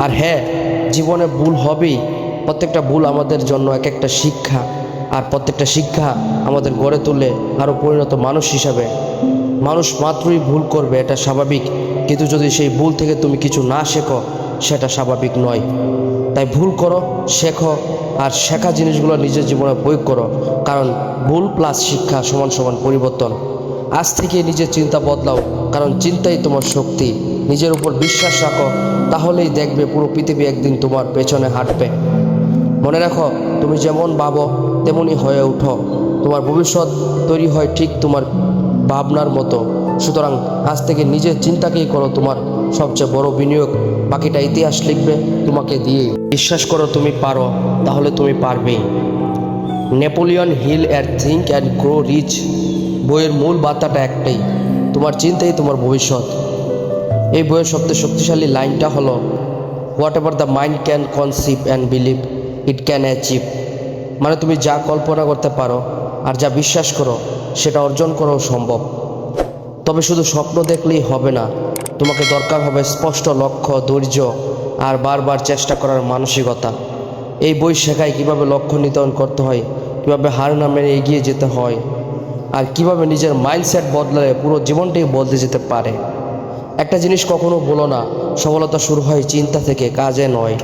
আর হ্যাঁ জীবনে ভুল হবেই। প্রত্যেকটা ভুল আমাদের জন্য এক একটা শিক্ষা। আর প্রত্যেকটা শিক্ষা আমাদের গড়ে তোলে আরও পরিণত মানুষ হিসাবে। মানুষ মাত্রই ভুল করবে, এটা স্বাভাবিক। কিন্তু যদি সেই ভুল থেকে তুমি কিছু না শেখো, সেটা স্বাভাবিক নয়। তাই ভুল করো, শেখো, আর শেখা জিনিসগুলো নিজের জীবনে প্রয়োগ করো। কারণ ভুল প্লাস শিক্ষা সমান সমান পরিবর্তন। আজ থেকে নিজের চিন্তা বদলাও, কারণ চিন্তাই তোমার শক্তি। নিজের উপর বিশ্বাস রাখো, তাহলেই দেখবে পুরো পৃথিবী একদিন তোমার পেছনে হাঁটবে। মনে রাখো, তুমি যেমন ভাবো, তেমনই হয়ে উঠো। তোমার ভবিষ্যৎ তৈরি হয় ঠিক তোমার ভাবনার মতো। সুতরাং আজ থেকে নিজের চিন্তাকেই করো তোমার সবচেয়ে বড় বিনিয়োগ। বাকিটা ইতিহাস লিখবে তোমাকে দিয়ে বিশ্বাস করো, তুমি পারো, তাহলে তুমি পারবেই। Napoleon Hill and think and grow rich বইয়ের মূল বার্তাটা একটাই, তোমার চিন্তাই তোমার ভবিষ্যৎ। এই বইয়ের সবচেয়ে শক্তিশালী লাইনটা হলো whatever the mind can conceive and believe it can achieve মানে তুমি যা কল্পনা করতে পারো আর যা বিশ্বাস করো, সেটা অর্জন করাও সম্ভব। তবে শুধু স্বপ্ন দেখলেই হবে না, তোমাকে দরকার হবে স্পষ্ট লক্ষ্য, ধৈর্য আর বারবার চেষ্টা করার মানসিকতা। এই বই শেখায় কীভাবে লক্ষ্য নির্ধারণ করতে হয়, কীভাবে হার না এগিয়ে যেতে হয়, আর কীভাবে নিজের মাইন্ডসেট বদলালে পুরো জীবনটাই বদলে যেতে পারে। একটা জিনিস কখনো বলো না সফলতা শুরু হয় চিন্তা থেকে কাজে নয়।